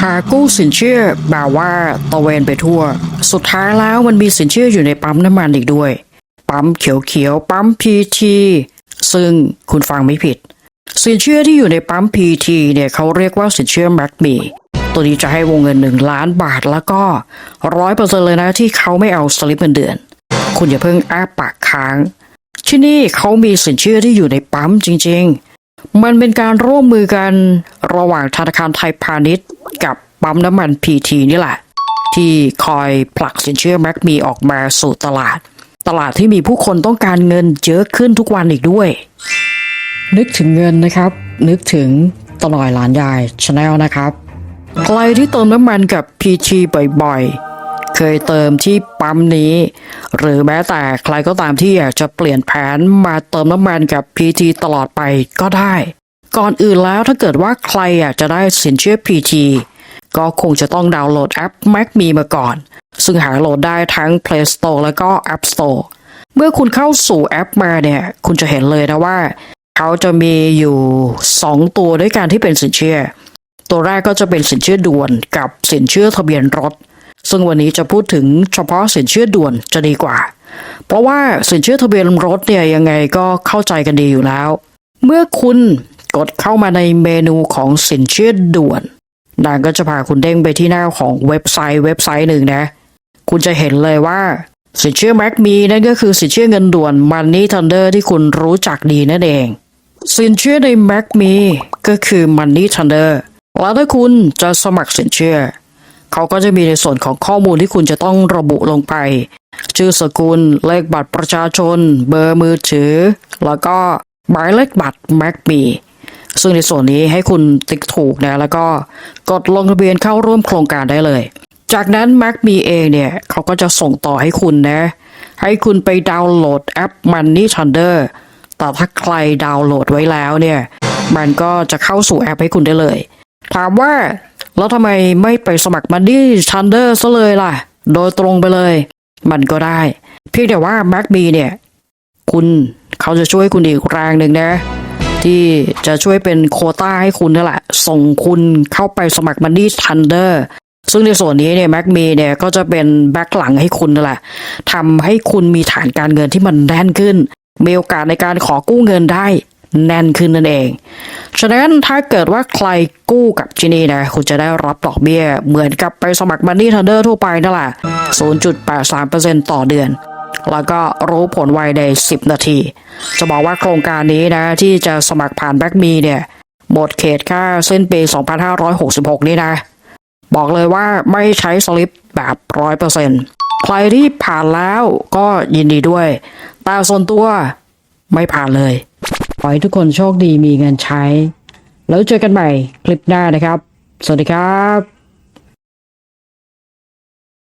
หากู้สินเชื่อแบบว่าตะเวนไปทั่ว สุดท้ายแล้วมันมีสินเชื่ออยู่ในปั๊มน้ำมันอีกด้วย ปั๊มเขียวๆปั๊มพีทีซึ่งคุณฟังไม่ผิด สินเชื่อที่อยู่ในปั๊มพีทีเนี่ยเขาเรียกว่าสินเชื่อแม็กมีตัวนี้จะให้วงเงินหนึ่งล้านบาทแล้วก็ร้อยเปอร์เซ็นเลยนะที่เขาไม่เอาสลิปเงินเดือน คุณอย่าเพิ่งอ้าปากค้าง ที่นี่เขามีสินเชื่อที่อยู่ในปั๊มจริง มันเป็นการร่วมมือกันระหว่างธนาคารไทยพาณิชย์ กับปั๊มน้ำมันพีทีนี่แหละ ที่คอยผลักสินเชื่อแม็กมีออกมาสู่ตลาด ตลาดที่มีผู้คนต้องการเงินเยอะขึ้นทุกวันอีกด้วย นึกถึงเงินนะครับ นึกถึงตลอยหลานยายชาแนลนะครับ ใครที่เติมน้ำมันกับ PT บ่อยๆ เคยเติมที่ปั๊มนี้ หรือแม้แต่ใครก็ตามที่อยากจะเปลี่ยนแผนมาเติมน้ำมันกับ PT ตลอดไปก็ได้ ก่อนอื่นแล้วถ้าเกิดว่าใครอยากจะได้สินเชื่อ PT ก็คงจะต้องดาวน์โหลดแอป Mac มีมาก่อน ซึ่งหาโหลดได้ทั้ง Play Store แล้วก็ App Store เมื่อคุณเข้าสู่แอปมาเนี่ย คุณจะเห็นเลยนะว่า เขาจะมีอยู่ 2 ตัวด้วยกันที่เป็นสินเชื่อ ตัวแรกก็จะเป็นสินเชื่อด่วนกับสินเชื่อทะเบียนรถ ซึ่งวันนี้จะพูดถึงเฉพาะสินเชื่อด่วนจะดีกว่า เพราะว่าสินเชื่อทะเบียนรถเนี่ยยังไงก็เข้าใจกันดีอยู่แล้ว เมื่อคุณกดเข้ามาในเมนูของสินเชื่อด่วนนางก็จะพาคุณเด้งไปที่หน้าของเว็บไซต์เว็บไซต์หนึ่งนะ คุณจะเห็นเลยว่าสินเชื่อแม็กมีนั่นก็คือสินเชื่อเงินด่วน Money Thunder ที่คุณรู้จักดีนั่นเอง สินเชื่อในแม็กมีก็คือ Money Thunder แล้วถ้าคุณจะสมัครสินเชื่อ เขาก็จะมีในส่วนของข้อมูลที่คุณจะต้องระบุลงไป ชื่อสกุล เลขบัตรประชาชน เบอร์มือถือ แล้วก็หมายเลขบัตรแม็กมีซึ่งในส่วนนี้ให้คุณติ๊กถูกนะแล้วก็กดลงทะเบียนเข้าร่วมโครงการได้เลย จากนั้น Mac มีเองเนี่ยเขาก็จะส่งต่อให้คุณนะ ให้คุณไปดาวน์โหลดแอป Money Thunder แต่ถ้าใครดาวน์โหลดไว้แล้วเนี่ย มันก็จะเข้าสู่แอปให้คุณได้เลย ถามว่า แล้วทำไมไม่ไปสมัคร Money Thunder ซะเลยล่ะ โดยตรงไปเลย มันก็ได้ เพียงแต่ว่า Mac มีเนี่ย คุณเขาจะช่วยคุณอีกแรงหนึ่งนะ ที่จะช่วยเป็นโคต้าให้คุณนั่นแหละ ส่งคุณเข้าไปสมัคร Money Thunder ซึ่งในส่วนนี้เนี่ยแม็กมีเนี่ยก็จะเป็นแบ็กหลังให้คุณนั่นแหละทำให้คุณมีฐานการเงินที่มันแน่นขึ้น มีโอกาสในการขอกู้เงินได้แน่นขึ้นนั่นเอง ฉะนั้นถ้าเกิดว่าใครกู้กับที่นี่นะคุณจะได้รับดอกเบี้ย เหมือนกับไปสมัคร Money Thunder ทั่วไปนั่นแหละ 0.83%ต่อเดือน แล้วก็รู้ผลไวใน 10 นาที จะบอกว่าโครงการนี้นะ ที่จะสมัครผ่านแบ็กมีเนี่ยหมดเขตค่าสิ้นปี 2566 นี่นะ บอกเลยว่าไม่ใช้สลิปแบบร้อยเปอร์เซ็นใครที่ผ่านแล้วก็ยินดีด้วย แต่ส่วนตัวไม่ผ่านเลย อให้ทุกคนโชคดีมีเงินใช้ แล้วเจอกันใหม่คลิปหน้านะครับ สวัสดีครับ